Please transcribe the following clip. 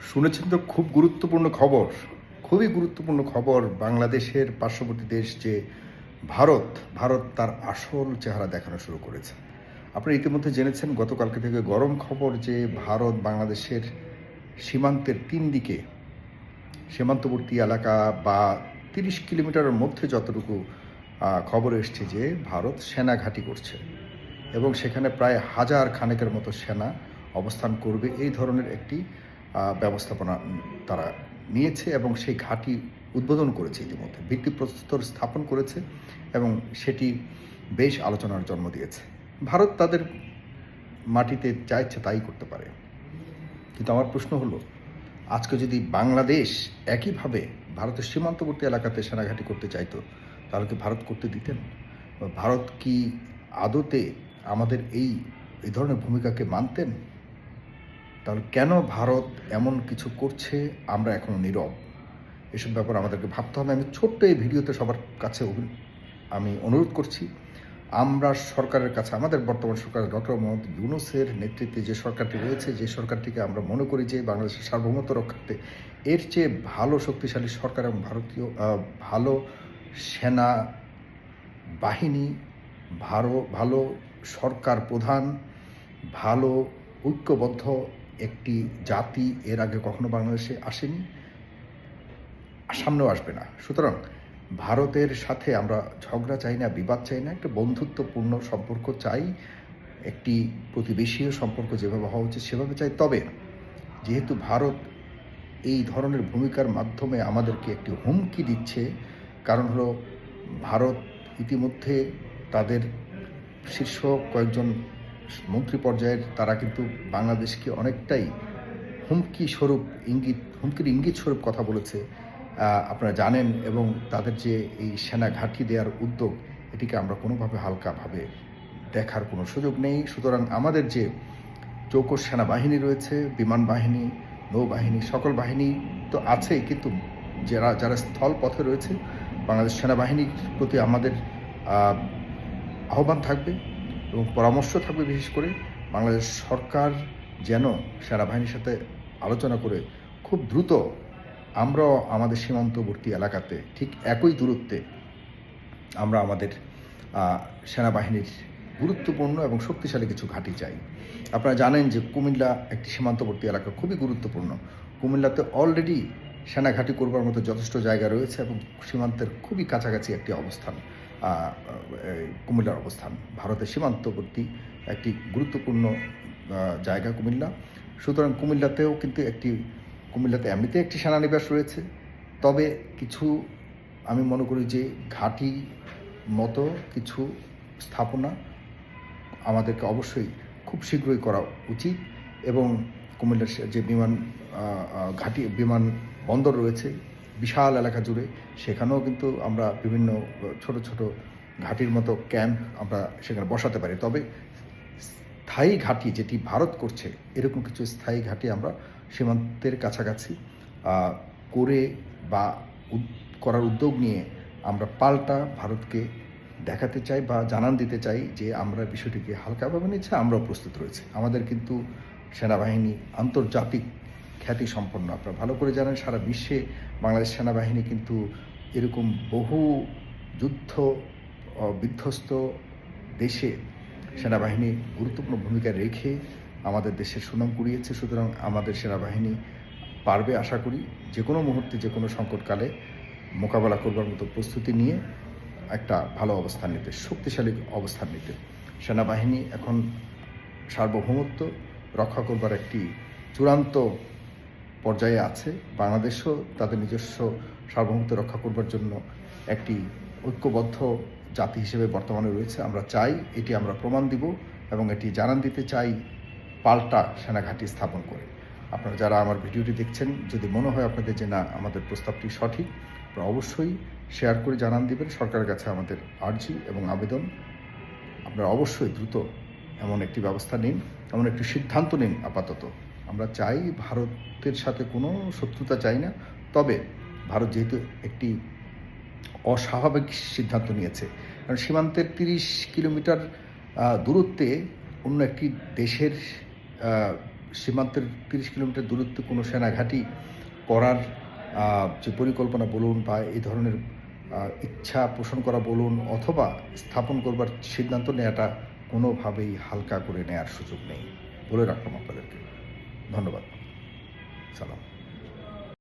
শুনেছেন তো, খুব গুরুত্বপূর্ণ খবর, খুবই গুরুত্বপূর্ণ খবর বাংলাদেশের পার্শ্ববর্তী দেশ যে ভারত ভারত তার আসল চেহারা দেখানো শুরু করেছে। আপনারা ইতিমধ্যে জেনেছেন, গতকালকে থেকে গরম খবর যে ভারত বাংলাদেশের সীমান্তের তিন দিকে সীমান্তবর্তী এলাকা বা তিরিশ কিলোমিটারের মধ্যে যতটুকু খবর এসছে যে ভারত সেনা ঘাঁটি করছে এবং সেখানে প্রায় হাজার খানেকের মতো সেনা অবস্থান করবে। এই ধরনের একটি ব্যবস্থাপনা তারা নিয়েছে এবং সেই ঘাঁটি উদ্বোধন করেছে ইতিমধ্যে। ভিত্তিপ্রস্তর স্থাপন করেছে এবং সেটি বেশ আলোচনার জন্ম দিয়েছে। ভারত তাদের মাটিতে যা ইচ্ছে তাই করতে পারে। কিন্তু আমার প্রশ্ন হলো, আজকে যদি বাংলাদেশ একইভাবে ভারতের সীমান্তবর্তী এলাকাতে সেনাঘাঁটি করতে চাইতো, তাহলে কি ভারত করতে দিতেন? ভারত কি আদতে আমাদের এই এই ধরনের ভূমিকাকে মানতেন? তাহলে কেন ভারত এমন কিছু করছে? আমরা এখনও নীরব। এসব ব্যাপার আমাদেরকে ভাবতে হবে। আমি ছোট্ট এই ভিডিওতে সবার কাছে আমি অনুরোধ করছি, আমরা সরকারের কাছে, আমাদের বর্তমান সরকার ডক্টর মোহাম্মদ ইউনুসের নেতৃত্বে যে সরকারটি রয়েছে, যে সরকারটিকে আমরা মনে করি যে বাংলাদেশের সার্বভৌমত্ব রক্ষার্থে এর চেয়ে ভালো শক্তিশালী সরকার এবং ভারতীয় ভালো সেনা বাহিনী ভালো ভালো সরকার প্রধান, ভালো ঐক্যবদ্ধ একটি জাতি এর আগে কখনো বাংলাদেশে আসেনি, সামনেও আসবে না। সুতরাং ভারতের সাথে আমরা ঝগড়া চাই না, বিবাদ চাই না, একটা বন্ধুত্বপূর্ণ সম্পর্ক চাই, একটি প্রতিবেশীয় সম্পর্ক যেভাবে হওয়া উচিত সেভাবে চাই। তবে যেহেতু ভারত এই ধরনের ভূমিকার মাধ্যমে আমাদেরকে একটি হুমকি দিচ্ছে, কারণ হলো ভারত ইতিমধ্যে তাদের শীর্ষ কয়েকজন মন্ত্রী পর্যায়ের তারা কিন্তু বাংলাদেশকে অনেকটাই হুমকি স্বরূপ ইঙ্গিত, হুমকির ইঙ্গিত স্বরূপ কথা বলেছে। আপনারা জানেন এবং তাদের যে এই সেনা ঘাঁটি দেওয়ার উদ্যোগ, এটিকে আমরা কোনোভাবে হালকাভাবে দেখার কোনো সুযোগ নেই। সুতরাং আমাদের যে চৌকস সেনাবাহিনী রয়েছে, বিমান বাহিনী, নৌবাহিনী, সকল বাহিনী তো আছেই, কিন্তু যারা যারা স্থল পথে রয়েছে, বাংলাদেশ সেনাবাহিনীর প্রতি আমাদের আহ্বান থাকবে। এবং পরামর্শ থাকবে বিশেষ করে বাংলাদেশ সরকার যেন সেনাবাহিনীর সাথে আলোচনা করে খুব দ্রুত আমরাও আমাদের সীমান্তবর্তী এলাকাতে ঠিক একই দূরত্বে আমরা আমাদের সেনাবাহিনীর গুরুত্বপূর্ণ এবং শক্তিশালী কিছু ঘাঁটি চাই। আপনারা জানেন যে কুমিল্লা একটি সীমান্তবর্তী এলাকা খুবই গুরুত্বপূর্ণ। কুমিল্লাতে অলরেডি সেনা ঘাঁটি করবার মতো যথেষ্ট জায়গা রয়েছে এবং সীমান্তের খুবই কাছাকাছি একটি অবস্থান। কুমিল্লার অবস্থান। ভারতের সীমান্তবর্তী একটি গুরুত্বপূর্ণ জায়গা কুমিল্লা। সুতরাং কুমিল্লাতেও কিন্তু একটি, কুমিল্লাতে এমনিতে একটি সেনানিবাস রয়েছে। তবে কিছু, আমি মনে করি যে ঘাঁটি মতো কিছু স্থাপনা আমাদেরকে অবশ্যই খুব শীঘ্রই করা উচিত এবং কুমিল্লার যে বিমান ঘাঁটি, বিমান বন্দর রয়েছে বিশাল এলাকা জুড়ে। সেখানেও কিন্তু আমরা বিভিন্ন ছোট ছোট ঘাঁটির মতো ক্যাম্প আমরা সেখানে বসাতে পারি। তবে স্থায়ী ঘাঁটি যেটি ভারত করছে, এরকম কিছু স্থায়ী ঘাঁটি আমরা সীমান্তের কাছাকাছি করে বা করার উদ্যোগ নিয়ে আমরা পাল্টা ভারতকে দেখাতে চাই বা জানান দিতে চাই যে আমরা বিষয়টিকে হালকাভাবে নিচ্ছে, আমরাও প্রস্তুত রয়েছি। আমাদের কিন্তু সেনাবাহিনী আন্তর্জাতিক খ্যাতি সম্পন্ন আপনারা ভালো করে জানেন, সারা বিশ্বে বাংলাদেশ সেনাবাহিনী কিন্তু এরকম বহু যুদ্ধ বিধ্বস্ত দেশে সেনাবাহিনী গুরুত্বপূর্ণ ভূমিকা রেখে আমাদের দেশের সুনাম কুড়িয়েছে। সুতরাং আমাদের সেনাবাহিনী পারবে আশা করি যে কোনো মুহূর্তে যে কোনো সংকটকালে মোকাবেলা করবার মতো প্রস্তুতি নিয়ে একটা ভালো অবস্থান নিতে, শক্তিশালী অবস্থান নিতে। সেনাবাহিনী এখন সার্বভৌমত্ব রক্ষা করবার একটি চূড়ান্ত পর্যায়ে আছে। বাংলাদেশও তাদের নিজস্ব সার্বভৌমত্ব রক্ষা করবার জন্য একটি ঐক্যবদ্ধ জাতি হিসেবে বর্তমানে রয়েছে। আমরা চাই এটি আমরা প্রমাণ দিব এবং এটি জানান দিতে চাই পাল্টা সেনাঘাঁটি স্থাপন করে। আপনারা যারা আমার ভিডিওটি দেখছেন, যদি মনে হয় আপনাদের যে না, আমাদের প্রস্তাবটি সঠিক, আপনারা অবশ্যই শেয়ার করে জানান দিবেন। সরকারের কাছে আমাদের আর্জি এবং আবেদন। আপনারা অবশ্যই দ্রুত এমন একটি ব্যবস্থা নিন, এমন একটি সিদ্ধান্ত নিন আপাতত। আমরা চাই ভারতের সাথে কোনো শত্রুতা চাই না। তবে ভারত যেহেতু একটি অস্বাভাবিক সিদ্ধান্ত নিয়েছে, কারণ সীমান্তের তিরিশ কিলোমিটার দূরত্বে অন্য একটি দেশের সীমান্তের তিরিশ কিলোমিটার দূরত্বে কোনো সেনাঘাঁটি করার যে পরিকল্পনা বলুন বা এই ধরনের ইচ্ছা পোষণ করা বলুন অথবা স্থাপন করবার সিদ্ধান্ত নেওয়াটা কোনোভাবেই হালকা করে নেওয়ার সুযোগ নেই। বলে রাখলাম আপনাদেরকে। ধন্যবাদ সালাম